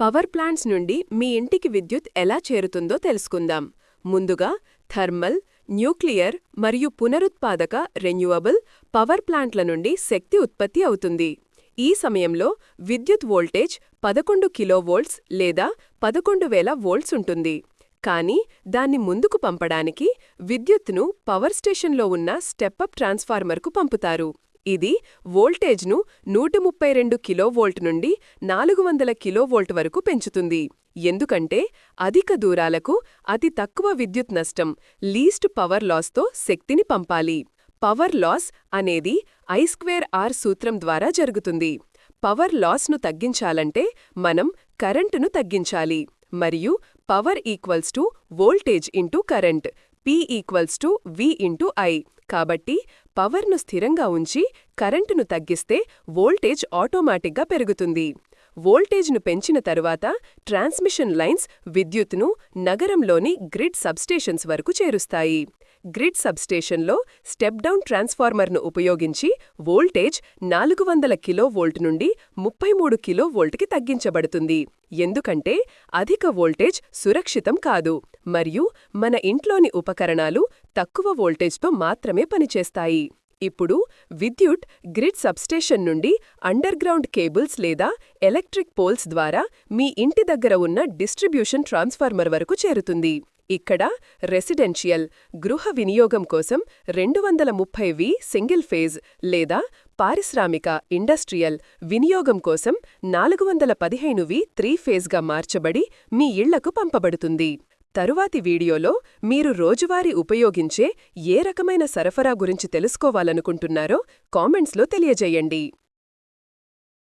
Power plants నుండి మీ ఇంటికి విద్యుత్ ఎలా చేరుతుందో తెలుసుకుందాం. ముందుగా థర్మల్ న్యూక్లియర్ మరియు పునరుత్పాదక రెన్యూవబుల్ పవర్ ప్లాంట్ల నుండి శక్తి ఉత్పత్తి అవుతుంది. ఈ సమయంలో విద్యుత్ వోల్టేజ్ పదకొండు కిలోవోల్ట్స్ లేదా పదకొండు వేల వోల్ట్స్ ఉంటుంది. కానీ దాన్ని ముందుకు పంపడానికి విద్యుత్ను పవర్ స్టేషన్లో ఉన్న స్టెప్అప్ ట్రాన్స్ఫార్మర్కు పంపుతారు. ఇది వోల్టేజ్ను నూట ముప్పై రెండు కిలోవోల్ట్ నుండి నాలుగు వందల కిలోవోల్ట్ వరకు పెంచుతుంది. ఎందుకంటే అధిక దూరాలకు అతి తక్కువ విద్యుత్ నష్టం లీస్ట్ పవర్ లాస్తో శక్తిని పంపాలి. పవర్ లాస్ అనేది ఐ స్క్వేర్ ఆర్ సూత్రం ద్వారా జరుగుతుంది. పవర్ లాస్ను తగ్గించాలంటే మనం కరెంటును తగ్గించాలి. మరియు power equals to voltage into current P equals to V into I కాబట్టి పవర్ను స్థిరంగా ఉంచి కరెంటును తగ్గిస్తే వోల్టేజ్ ఆటోమేటిక్గా పెరుగుతుంది. వోల్టేజ్ను పెంచిన తరువాత ట్రాన్స్మిషన్ లైన్స్ విద్యుత్ను నగరంలోని గ్రిడ్ సబ్స్టేషన్స్ వరకు చేరుస్తాయి. గ్రిడ్ సబ్స్టేషన్లో స్టెప్ డౌన్ ట్రాన్స్ఫార్మర్ను ఉపయోగించి వోల్టేజ్ నాలుగు వందల కిలోవోల్ట్ నుండి ముప్పై మూడు కిలోవోల్ట్కి తగ్గించబడుతుంది. ఎందుకంటే అధిక వోల్టేజ్ సురక్షితం కాదు. మరియు మన ఇంట్లోని ఉపకరణాలు తక్కువ వోల్టేజ్తో మాత్రమే పనిచేస్తాయి. ఇప్పుడు విద్యుత్ గ్రిడ్ సబ్స్టేషన్ నుండి అండర్గ్రౌండ్ కేబుల్స్ లేదా ఎలక్ట్రిక్ పోల్స్ ద్వారా మీ ఇంటి దగ్గర ఉన్న డిస్ట్రిబ్యూషన్ ట్రాన్స్ఫార్మర్ వరకు చేరుతుంది. ఇక్కడ రెసిడెన్షియల్ గృహ వినియోగం కోసం రెండు వందల ముప్పై వి సింగిల్ ఫేజ్ లేదా పారిశ్రామిక ఇండస్ట్రియల్ వినియోగం కోసం నాలుగు వందల పదిహేను వి త్రీ ఫేజ్గా మార్చబడి మీ ఇళ్ళకు పంపబడుతుంది. తరువాతి వీడియోలో మీరు రోజువారీ ఉపయోగించే ఏ రకమైన సరఫరా గురించి తెలుసుకోవాలనుకుంటున్నారో కామెంట్స్లో తెలియజేయండి.